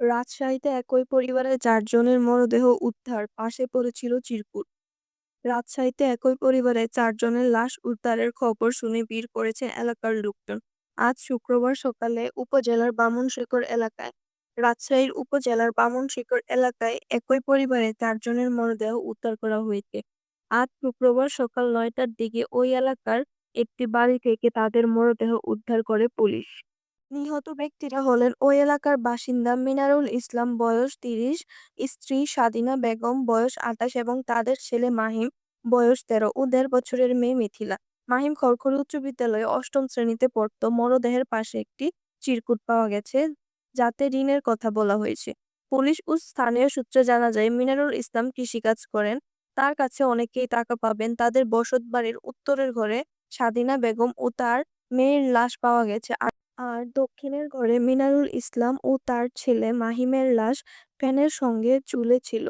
রাজশাহীতে একই পরিবারের চারজনের মরদেহ উদ্ধার, পাশে পড়েছিল চিরকুট। রাজশাহীতে একই পরিবারে চারজনের লাশ উদ্ধারের খবর শুনে ভিড় করেছে এলাকার লোকজন। আজ শুক্রবার সকালে উপজেলার বামুনশিকর এলাকায়, রাজশাহীর উপজেলার বামুনশিকর এলাকায় একই পরিবারে চারজনের মরদেহ উদ্ধার করা হয়েছে। আজ শুক্রবার সকাল নয়টার দিকে ওই এলাকার একটি বাড়ি থেকে তাদের মরদেহ উদ্ধার করে পুলিশ। নিহত ব্যক্তিরা হলেন ওই এলাকার বাসিন্দা মিনারুল ইসলাম, বয়স তিরিশ, স্ত্রী স্বাধীনা বেগম, বয়স আঠাশ এবং তাদের ছেলে মাহিম, বয়স তেরো ও দেড় বছরের মেয়ে মিথিলা। মাহিম খড়খড়ি উচ্চ বিদ্যালয়ে অষ্টম শ্রেণীতে পড়ত। মরদেহের পাশে একটি চিরকুট পাওয়া গেছে, যাতে ঋণের কথা বলা হয়েছে। পুলিশ ও স্থানীয় সূত্রে জানা যায়, মিনারুল ইসলাম কৃষিকাজ করেন। তার কাছে অনেকেই টাকা পাবেন। তাদের বসত বাড়ির উত্তরের ঘরে স্বাধীনা বেগম ও তার মেয়ের লাশ পাওয়া গেছে। আর দক্ষিণের ঘরে মিনারুল ইসলাম ও তার ছেলে মাহিমের লাশ ফ্যানের সঙ্গে ঝুলে ছিল